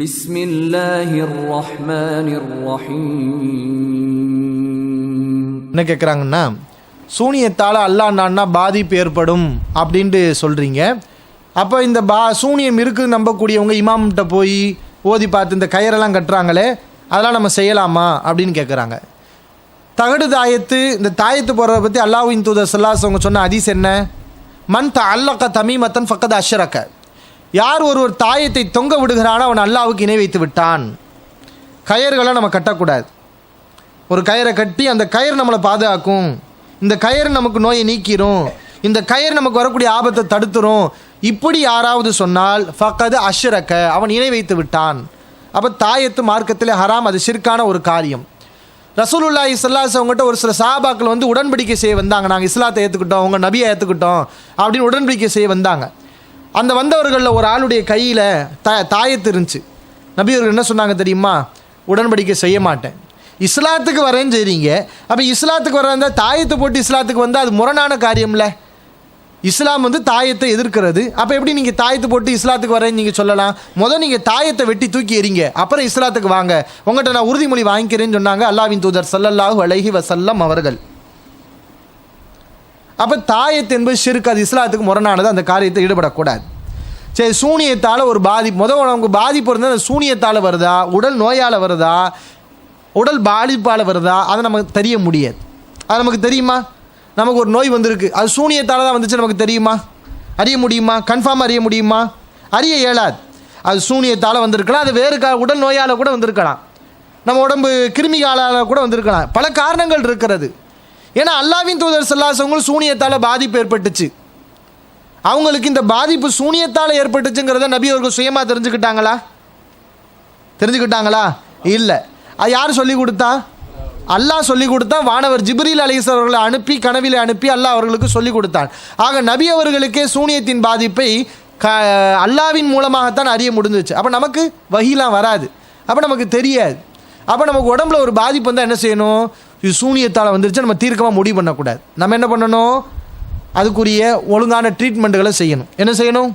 بسم الله الرحمن الرحيم என்ன கேட்குறாங்கன்னா சூனியத்தால் அல்லாண்டான்னா பாதிப்பு ஏற்படும் அப்படின்ட்டு சொல்கிறீங்க அப்போ இந்த பா சூனியம் இருக்குது நம்பக்கூடியவங்க இமாம்கிட்ட போய் ஓதி பார்த்து இந்த கயிறெல்லாம் கட்டுறாங்களே அதெல்லாம் நம்ம செய்யலாமா அப்படின்னு கேட்குறாங்க தகடு தாயத்து இந்த தாயத்து போடுறத பற்றி அல்லாஹ்வின் தூதர் சல்லாஸ் அவங்க சொன்ன ஹதீஸ் என்ன மன் த அல்லக்க தமிமத்தன் ஃபக்கத் அஷ்ரக்க யார் ஒருவர் தாயத்தை தொங்க விடுகிறானோ அவன் அல்லாவுக்கு இணை வைத்து விட்டான். கயறுகளை நம்ம கட்டக்கூடாது. ஒரு கயிறை கட்டி அந்த கயிறு நம்மளை பாதுகாக்கும். இந்த கயிறு நமக்கு நோயை நீக்கிரும். இந்த கயிறு நமக்கு வரக்கூடிய ஆபத்தை தடுத்துரும். இப்படி யாராவது சொன்னால் ஃபக்கது அஷ்ரக்க அவன் இணை வைத்து விட்டான். அப்போ தாயத்து மார்க்கத்தில் ஹராம் அது சிற்கான ஒரு காரியம். ரசூலுல்லா ஸல்லல்லாஹு அவங்ககிட்ட ஒரு சில சாபாக்கள் வந்து உடன்படிக்கை செய்ய வந்தாங்க. நாங்கள் இஸ்லாத்தை ஏற்றுக்கிட்டோம் உங்கள் நபியை ஏற்றுக்கிட்டோம் அப்படின்னு உடன்படிக்கை செய்ய வந்தாங்க. அந்த வந்தவர்களில் ஒரு ஆளுடைய கையில் த தாயத்து இருந்துச்சு. நபி என்ன சொன்னாங்க தெரியுமா? உடன்படிக்கை செய்ய மாட்டேன். இஸ்லாத்துக்கு வரேன்னு செய்கிறீங்க அப்போ இஸ்லாத்துக்கு வர தாயத்தை போட்டு இஸ்லாத்துக்கு வந்தால் அது முரணான காரியம்ல. இஸ்லாம் வந்து தாயத்தை எதிர்க்கிறது. அப்போ எப்படி நீங்கள் தாயத்தை போட்டு இஸ்லாத்துக்கு வரேன்னு நீங்கள் சொல்லலாம்? முதல் நீங்கள் தாயத்தை வெட்டி தூக்கி எறிங்க. அப்புறம் இஸ்லாத்துக்கு வாங்க. உங்கள்கிட்ட நான் உறுதிமொழி வாங்கிக்கிறேன்னு சொன்னாங்க அல்லாவின் தூதர் சல்லல்லாஹு அலைஹி வசல்லம் அவர்கள். அப்போ தாயத் என்பது சிறுக்கு அது இஸ்லாத்துக்கு முரணானது அந்த காரியத்தை ஈடுபடக்கூடாது. சரி சூனியத்தால் ஒரு பாதிப்பு முதல் உனக்கு பாதிப்பு இருந்தால் அந்த சூனியத்தால் வருதா உடல் நோயால் வருதா உடல் பாதிப்பால் வருதா அதை நமக்கு தெரிய முடியாது. அது நமக்கு தெரியுமா? நமக்கு ஒரு நோய் வந்திருக்கு அது சூனியத்தால் தான் வந்துச்சு நமக்கு தெரியுமா? அறிய முடியுமா? கன்ஃபார்ம் அறிய முடியுமா? அறிய இயலாது. அது சூனியத்தால் வந்திருக்கலாம் அது வேறு கா உடல் நோயால் கூட வந்திருக்கலாம். நம்ம உடம்பு கிருமிகாலால் கூட வந்திருக்கலாம். பல காரணங்கள் இருக்கிறது. ஏன்னா அல்லாவின் தூதர் சல்லாசவங்களும் சூனியத்தால் பாதிப்பு ஏற்பட்டுச்சு. அவங்களுக்கு இந்த பாதிப்பு சூனியத்தால் ஏற்பட்டுச்சுங்கிறத நபி அவர்கள் சுயமாக தெரிஞ்சுக்கிட்டாங்களா? தெரிஞ்சுக்கிட்டாங்களா? இல்லை. அது யார் சொல்லி கொடுத்தா? அல்லாஹ் சொல்லி கொடுத்தா வானவர் ஜிப்ரீல் அலிசர் அவர்களை அனுப்பி கனவில் அனுப்பி அல்லாஹ் அவர்களுக்கு சொல்லி கொடுத்தான். ஆக நபி அவர்களுக்கே சூனியத்தின் பாதிப்பை க அல்லாவின் மூலமாகத்தான் அறிய முடிஞ்சிச்சு. அப்போ நமக்கு வகிலாம் வராது. அப்போ நமக்கு தெரியாது. அப்போ நமக்கு உடம்புல ஒரு பாதிப்பு வந்தால் என்ன செய்யணும்? இது சூனியத்தால் வந்துருச்சு நம்ம தீர்க்கமாக முடிவு பண்ணக்கூடாது. நம்ம என்ன பண்ணணும்? அதுக்குரிய ஒழுங்கான ட்ரீட்மெண்ட்டுகளை செய்யணும். என்ன செய்யணும்?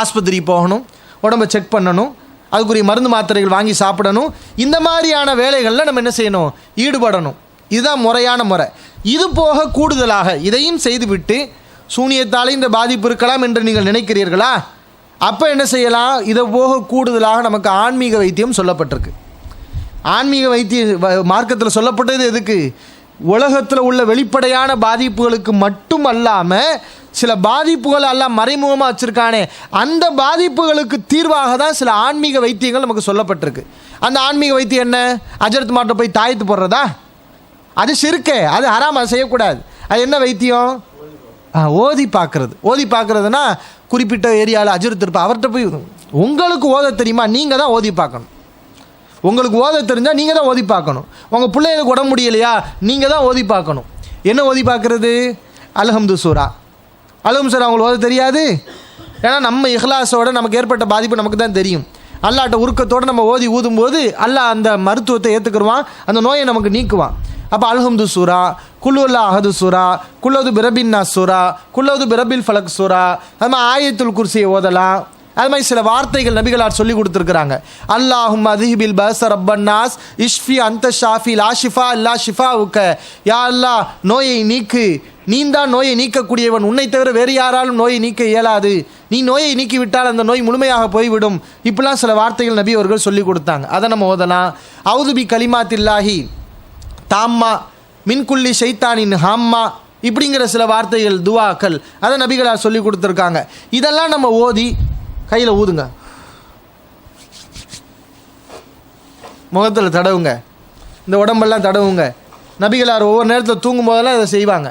ஆஸ்பத்திரி போகணும் உடம்பை செக் பண்ணணும் அதுக்குரிய மருந்து மாத்திரைகள் வாங்கி சாப்பிடணும். இந்த மாதிரியான வேலைகளில் நம்ம என்ன செய்யணும்? ஈடுபடணும். இதுதான் முறையான முறை. இது போக கூடுதலாக இதையும் செய்துவிட்டு சூனியத்தாலே இந்த பாதிப்பு இருக்கலாம் என்று நீங்கள் நினைக்கிறீர்களா? அப்போ என்ன செய்யலாம்? இதை போக கூடுதலாக நமக்கு ஆன்மீக வைத்தியம் சொல்லப்பட்டிருக்கு. ஆன்மீக வைத்திய வ- மார்க்கத்தில் சொல்லப்பட்டது எதுக்கு? உலகத்தில் உள்ள வெளிப்படையான பாதிப்புகளுக்கு மட்டும் அல்லாமல் சில பாதிப்புகள் எல்லாம் மறைமுகமாக வச்சுருக்கானே. அந்த பாதிப்புகளுக்கு தீர்வாக தான் சில ஆன்மீக வைத்தியங்கள் நமக்கு சொல்லப்பட்டிருக்கு. அந்த ஆன்மீக வைத்தியம் என்ன? அஜரத் மாட்டை போய் தாயத்து போடுறதா? அது சிறுக்கே அது ஹராம் அது செய்யக்கூடாது. அது என்ன வைத்தியம்? ஆ, ஓதி பார்க்குறது. ஓதி பார்க்குறதுன்னா குறிப்பிட்ட ஏரியாவில் அஜரத் இருப்பா. அவர்கிட்ட போய் உங்களுக்கு ஓத தெரியுமா? நீங்கள் தான் ஓதி பார்க்கணும். உங்களுக்கு ஓத தெரிஞ்சால் நீங்கள் தான் ஓதி பார்க்கணும். உங்கள் பிள்ளைகளுக்கு உடம்பு முடியலையா நீங்கள் தான் ஓதி பார்க்கணும். என்ன ஓதி பார்க்குறது? அலஹம்து சூரா. அலஹம் சூரா அவங்களுக்கு ஓத தெரியாது? ஏன்னா நம்ம இஹ்லாஸோட நமக்கு ஏற்பட்ட பாதிப்பு நமக்கு தான் தெரியும். அல்லாட்ட உருக்கத்தோடு நம்ம ஓதி ஊதும்போது அல்லாஹ் அந்த மருத்துவத்தை ஏற்றுக்குருவான் அந்த நோயை நமக்கு நீக்குவான். அப்போ அல்ஹம்து சூரா குல்லுல்லா அஹது சூரா குல்லது பிரபின்னா சூரா குல்லது பிரபில் ஃபலக் சூரா அது மாதிரி ஆயத்துல் குர்சியை ஓதலாம். அது மாதிரி சில வார்த்தைகள் நபிகளார் சொல்லி கொடுத்துருக்குறாங்க. அல்லாஹும் அதிஹிபில் பஸ் ரப்பன்னாஸ் இஷ்ஃபி அந்த ஷாஃபி லா ஷிஃபா அல்லா ஷிஃபா உக்க யா அல்லா நோயை நீக்கு. நீந்தான் நோயை நீக்கக்கூடியவன். உன்னை தவிர வேறு யாராலும் நோயை நீக்க இயலாது. நீ நோயை நீக்கிவிட்டால் அந்த நோய் முழுமையாக போய்விடும். இப்படிலாம் சில வார்த்தைகள் நபி அவர்கள் சொல்லி கொடுத்தாங்க. அதை நம்ம ஓதலாம். அவுதுபி கலிமாத்தில்லாஹி தாம்மா மின்குள்ளி ஷைத்தானின் ஹாம்மா. இப்படிங்கிற சில வார்த்தைகள் துவாக்கள் அதை நபிகளார் சொல்லி கொடுத்துருக்காங்க. இதெல்லாம் நம்ம ஓதி கையில் ஊதுங்க. முகத்தில் தடவுங்க. இந்த உடம்பெல்லாம் தடவுங்க. நபிகளார் ஒவ்வொரு நேரத்தில் தூங்கும் போதெல்லாம் இதை செய்வாங்க.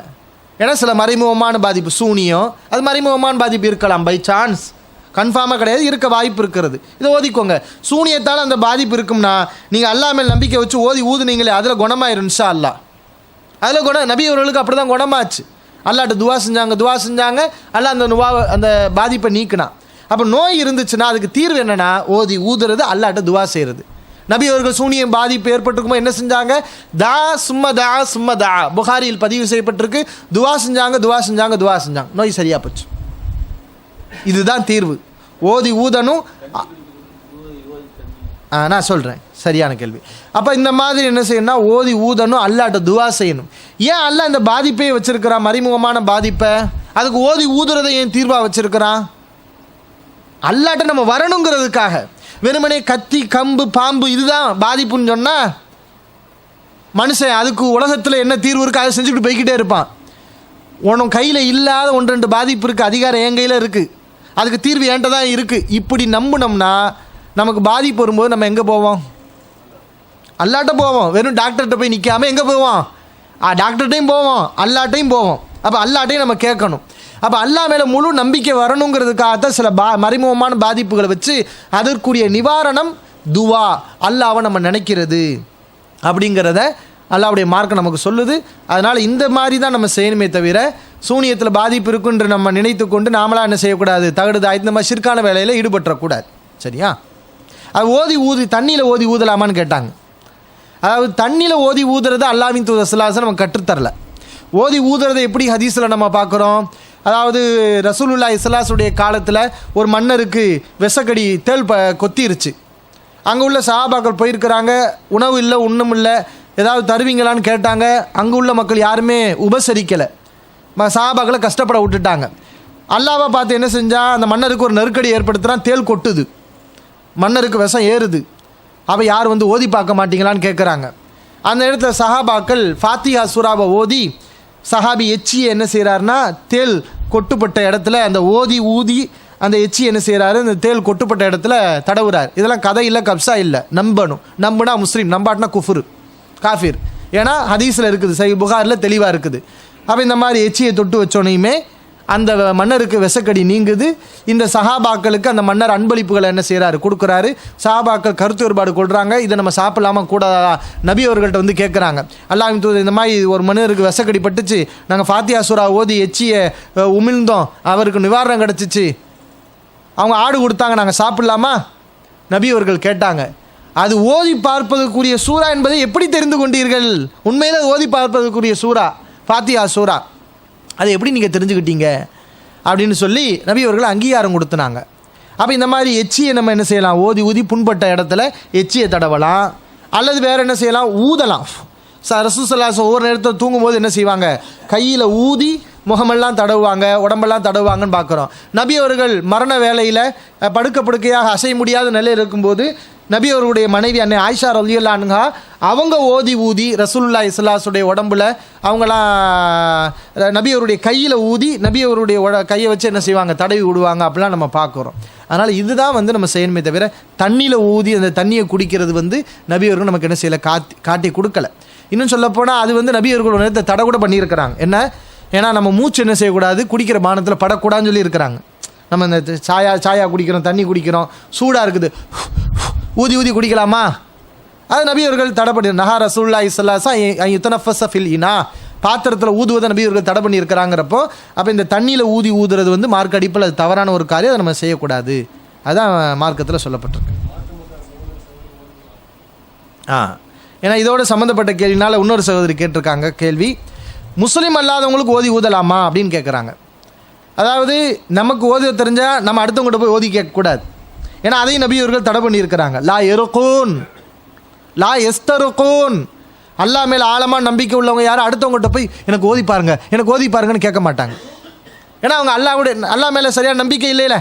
ஏன்னா சில மறைமுகமான பாதிப்பு சூனியம் அது மறைமுகமான பாதிப்பு இருக்கலாம் பை சான்ஸ் கன்ஃபார்மாக கிடையாது இருக்க வாய்ப்பு இருக்கிறது. இதை ஓதிக்கோங்க. சூனியத்தால் அந்த பாதிப்பு இருக்கும்னா நீங்கள் அல்லா மேல் நம்பிக்கை வச்சு ஓதி ஊதுனீங்களே அதில் குணமாயிருந்துச்சா அல்லா அதில் குணம் நபி அவர்களுக்கு அப்படி தான் குணமாச்சு. அல்லாட்ட துவா செஞ்சாங்க துவா செஞ்சாங்க. அல்லா அந்த நுவா அந்த பாதிப்பை நீக்கினான். அப்போ நோய் இருந்துச்சுன்னா அதுக்கு தீர்வு என்னென்னா ஓதி ஊதுறது அல்லாட்ட துவா செய்கிறது நபி அவர்கள் சூனியம் பாதிப்பு ஏற்பட்டிருக்குமோ என்ன செஞ்சாங்க? தா சும்ம தா சும்ம தா. புகாரியில் பதிவு செய்யப்பட்டிருக்கு. துவா செஞ்சாங்க துவா செஞ்சாங்க துவா செஞ்சாங்க. நோய் சரியாக போச்சு. இதுதான் தீர்வு. ஓதி ஊதணும். ஆ நான் சொல்கிறேன் சரியான கேள்வி. அப்போ இந்த மாதிரி என்ன செய்யணும்னா ஓதி ஊதணும் அல்லாட்ட துவா செய்யணும். ஏன் அல்ல இந்த பாதிப்பையே வச்சுருக்கிறான்? மறைமுகமான பாதிப்பை? அதுக்கு ஓதி ஊதுறதை ஏன் தீர்வாக வச்சுருக்கிறான்? அல்லாட்ட நம்ம வரணுங்கிறதுக்காக. வெறுமனே கத்தி கம்பு பாம்பு இதுதான் பாதிப்புன்னு சொன்னால் மனுஷன் அதுக்கு உலகத்தில் என்ன தீர்வு இருக்குது அதை செஞ்சுக்கிட்டு போய்கிட்டே இருப்பான். உனக்கு கையில் இல்லாத ஒன்று ரெண்டு பாதிப்பு இருக்குது அதிகாரம் என் கையில் இருக்குது அதுக்கு தீர்வு என்கிட்ட தான் இருக்குது இப்படி நம்பினோம்னா நமக்கு பாதிப்பு வரும்போது நம்ம எங்கே போவோம்? அல்லாட்ட போவோம். வெறும் டாக்டர்கிட்ட போய் நிற்காம எங்கே போவோம்? ஆ டாக்டர்கிட்டையும் போவோம். அல்லாட்டையும் போவோம். அப்போ அல்லாட்டையும் நம்ம கேட்கணும். அப்போ அல்லா மேலே முழு நம்பிக்கை வரணுங்கிறதுக்காக தான் சில பா மறைமுகமான பாதிப்புகளை வச்சு அதற்குரிய நிவாரணம் துவா அல்லாவை நம்ம நினைக்கிறது அப்படிங்கிறத அல்லாவுடைய மார்க்கம் நமக்கு சொல்லுது. அதனால் இந்த மாதிரி தான் நம்ம செய்யணுமே தவிர சூனியத்தில் பாதிப்பு இருக்குன்று நம்ம நினைத்து கொண்டு நாமளாக என்ன செய்யக்கூடாது? தகடு தாய் இந்த மாதிரி சிற்கான வேலையில் ஈடுபட்டுறக்கூடாது. சரியா? அது ஓதி ஊதி தண்ணியில் ஓதி ஊதலாமான்னு கேட்டாங்க. அதாவது தண்ணியில் ஓதி ஊதுறது அல்லாவின் தூதர் சிலாசன் நம்ம கற்றுத்தரல. ஓதி ஊதுறதை எப்படி ஹதீஸில் நம்ம பார்க்குறோம்? அதாவது ரசூலுல்லா இஸ்லாஸுடைய காலத்தில் ஒரு மன்னருக்கு விஷக்கடி தேள் ப கொத்திருச்சு. அங்கே உள்ள சஹாபாக்கள் போயிருக்கிறாங்க உணவு இல்லை ஒன்றும் இல்லை ஏதாவது தருவீங்களான்னு கேட்டாங்க. அங்கே உள்ள மக்கள் யாருமே உபசரிக்கலை. சஹாபாக்களை கஷ்டப்பட விட்டுட்டாங்க. அல்லாவை பார்த்து என்ன செஞ்சால் அந்த மன்னருக்கு ஒரு நெருக்கடி ஏற்படுத்துகிறான் தேள் கொட்டுது. மன்னருக்கு விஷம் ஏறுது. அவள் யார் வந்து ஓதி பார்க்க மாட்டீங்களான்னு கேட்குறாங்க அந்த இடத்துல சஹாபாக்கள் ஃபாத்திஹா சுறாவை ஓதி சஹாபி எச்சியை என்ன செய்கிறாருன்னா தேள் கொட்டுப்பட்ட இடத்துல அந்த ஓதி ஊதி அந்த எச்சி என்ன செய்கிறாரு அந்த தேள் கொட்டுப்பட்ட இடத்துல தடவுறார். இதெல்லாம் கதை இல்லை கப்சா இல்லை. நம்பணும். நம்புனா முஸ்லீம் நம்பாட்டினா குஃபுரு காஃபிர். ஏன்னா ஹதீஸில் இருக்குது சை புகாரில் தெளிவாக இருக்குது. அப்போ இந்த மாதிரி எச்சியை தொட்டு வச்சோனையுமே அந்த மன்னருக்கு விசக்கடி நீங்குது. இந்த சஹாபாக்களுக்கு அந்த மன்னர் அன்பளிப்புகளை என்ன செய்கிறாரு கொடுக்குறாரு. சஹாபாக்கள் கருத்து வேறுபாடு கொள்கிறாங்க இதை நம்ம சாப்பிடலாமா கூடாதா? நபி அவர்கள்ட்ட வந்து கேட்குறாங்க அல்லாஹ் இந்த மாதிரி ஒரு மன்னருக்கு விசக்கடி பட்டுச்சு. நாங்கள் ஃபாத்தியா சூரா ஓதி எச்சியை உமிழ்ந்தோம். அவருக்கு நிவாரணம் கிடச்சிச்சு. அவங்க ஆடு கொடுத்தாங்க. நாங்கள் சாப்பிடலாமா? நபி அவர்கள் கேட்டாங்க. அது ஓதி பார்ப்பதற்குரிய சூரா என்பதை எப்படி தெரிந்து கொண்டீர்கள்? உண்மையில் ஓதி பார்ப்பதற்குரிய சூரா ஃபாத்தியா சூரா அதை எப்படி நீங்கள் தெரிஞ்சுக்கிட்டீங்க? அப்படின்னு சொல்லி நபி அவர்கள் அங்கீகாரம் கொடுத்துனாங்க. அப்போ இந்த மாதிரி எச்சியை நம்ம என்ன செய்யலாம்? ஓதி ஊதி புண்பட்ட இடத்துல எச்சியை தடவலாம். அல்லது வேறு என்ன செய்யலாம்? ஊதலாம். ச ரசூசல்லாஸ் ஒவ்வொரு நேரத்தில் தூங்கும்போது என்ன செய்வாங்க? கையில் ஊதி முகமெல்லாம் தடவுவாங்க உடம்பெல்லாம் தடவுவாங்கன்னு பார்க்குறோம் நபி அவர்கள் மரண வேலையில் படுக்க படுக்கையாக அசைய முடியாத நிலையில் இருக்கும்போது நபி அவர்களுடைய மனைவி அன்னை ஆயிஷா ரலியல்லானுங்கா அவங்க ஓதி ஊதி ரசூல்லா இஸ்லாஸுடைய உடம்புல அவங்களாம் நபி அவருடைய கையில் ஊதி நபி அவருடைய உட கையை வச்சு என்ன செய்வாங்க? தடவி விடுவாங்க. அப்படிலாம் நம்ம பார்க்குறோம். அதனால் இதுதான் வந்து நம்ம செய்யணுமே தவிர தண்ணியில் ஊதி அந்த தண்ணியை குடிக்கிறது வந்து நபி அவர்கள் நமக்கு என்ன செய்யலை? காத்தி காட்டி கொடுக்கல. இன்னும் சொல்லப்போனால் அது வந்து நபி அவர்களோட நேரத்தை தடை கூட பண்ணியிருக்கிறாங்க. என்ன? ஏன்னா நம்ம மூச்சு என்ன செய்யக்கூடாது? குடிக்கிற பானத்தில் படக்கூடாதுன்னு சொல்லி இருக்கிறாங்க நம்ம இந்த சாயா சாயா குடிக்கிறோம் தண்ணி குடிக்கிறோம் சூடாக இருக்குது. ஊதி ஊதி குடிக்கலாமா? அது நபி அவர்கள் தடை பண்ணி நஹா ரசூல்லா இஸ்லாசா யுத்தனஃபஸ் ஃபில் இனா. பாத்திரத்தில் ஊதுவதை நபி அவர்கள் தடை பண்ணியிருக்கிறாங்கிறப்போ அப்போ இந்த தண்ணியில் ஊதி ஊதுறது வந்து மார்க் அடிப்பில் அது தவறான ஒரு காரியம் அதை நம்ம செய்யக்கூடாது. அதுதான் மார்க்கத்தில் சொல்லப்பட்டிருக்கு. ஆ. ஏன்னா இதோட சம்மந்தப்பட்ட கேள்வினால இன்னொரு சகோதரி கேட்டிருக்காங்க கேள்வி. முஸ்லீம் அல்லாதவங்களுக்கு ஓதி ஊதலாமா? அப்படின்னு கேட்குறாங்க அதாவது நமக்கு ஓதிய தெரிஞ்சால் நம்ம அடுத்தவங்கள்ட்ட போய் ஓதி கேட்கக்கூடாது. ஏன்னா அதையும் நபி அவர்கள் தடை பண்ணியிருக்கிறாங்க. லா எருக்கூன் லா எஸ்தருக்கூன் அல்லா மேலே ஆழமாக நம்பிக்கை உள்ளவங்க யாரும் அடுத்தவங்கள்ட்ட போய் எனக்கு ஓதி பாருங்க எனக்கு ஓதி பாருங்கன்னு கேட்க மாட்டாங்க. ஏன்னா அவங்க அல்லாவுடைய அல்லா மேலே சரியான நம்பிக்கை இல்லைல்ல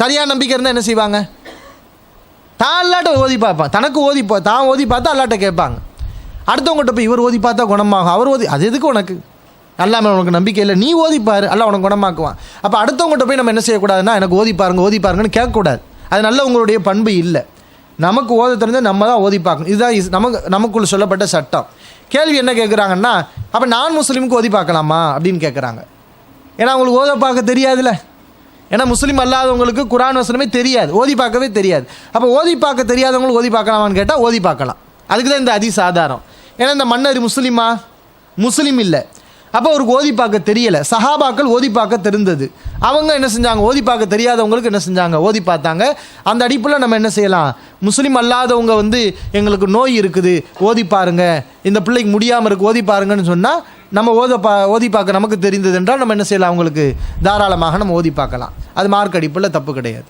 சரியான நம்பிக்கை இருந்தால் என்ன செய்வாங்க? தான் அல்லாட்ட ஓதி பார்ப்பான் தனக்கு ஓதி பா தான் ஓதி பார்த்தா அல்லாட்ட கேட்பாங்க. அடுத்தவங்ககிட்ட போய் இவர் ஓதி பார்த்தா குணமாகும். அவர் ஓதி அது எதுக்கு உனக்கு? அல்லா மேலே உனக்கு நம்பிக்கை இல்லை. நீ ஓதிப்பாரு அல்லா உனக்கு குணமாக்குவான். அப்போ அடுத்தவங்ககிட்ட போய் நம்ம என்ன செய்யக்கூடாதுன்னா எனக்கு ஓதி பாருங்க ஓதி பாருங்கன்னு கேட்கக்கூடாது. அது நல்ல உங்களுடைய பண்பு இல்லை. நமக்கு ஓத தெரிஞ்சால் நம்ம தான் ஓதி பார்க்கணும். இதுதான் நமக்கு நமக்குள்ள சொல்லப்பட்ட சட்டம். கேள்வி என்ன கேட்குறாங்கன்னா அப்போ நான் முஸ்லீமுக்கு ஓதி பார்க்கலாமா அப்படின்னு கேட்குறாங்க ஏன்னா அவங்களுக்கு ஓத பார்க்க தெரியாதுல்ல. ஏன்னா முஸ்லீம் அல்லாதவங்களுக்கு குரான் வசனமே தெரியாது. ஓதி பார்க்கவே தெரியாது. அப்போ ஓதி பார்க்க தெரியாதவங்களுக்கு ஓதி பார்க்கலாமான்னு கேட்டால் ஓதி பார்க்கலாம். அதுக்கு தான் இந்த அதிசாதாரம் ஏன்னா இந்த மன்னர் முஸ்லீமா? முஸ்லீம் இல்லை. அப்போ அவருக்கு ஓதி பார்க்க தெரியலை. சஹாபாக்கள் ஓதி பார்க்க தெரிந்தது. அவங்க என்ன செஞ்சாங்க? ஓதி பார்க்க தெரியாதவங்களுக்கு என்ன செஞ்சாங்க? ஓதி பார்த்தாங்க. அந்த அடிப்பில் நம்ம என்ன செய்யலாம்? முஸ்லீம் அல்லாதவங்க வந்து எங்களுக்கு நோய் இருக்குது. ஓதி பாருங்க. இந்த பிள்ளைக்கு முடியாமல் இருக்குது ஓதி பாருங்கன்னு சொன்னால் நம்ம ஓத பா ஓதி பார்க்க நமக்கு தெரிந்தது என்றால் நம்ம என்ன செய்யலாம்? அவங்களுக்கு தாராளமாக நம்ம ஓதி பார்க்கலாம். அது மார்க் அடிப்பில் தப்பு கிடையாது.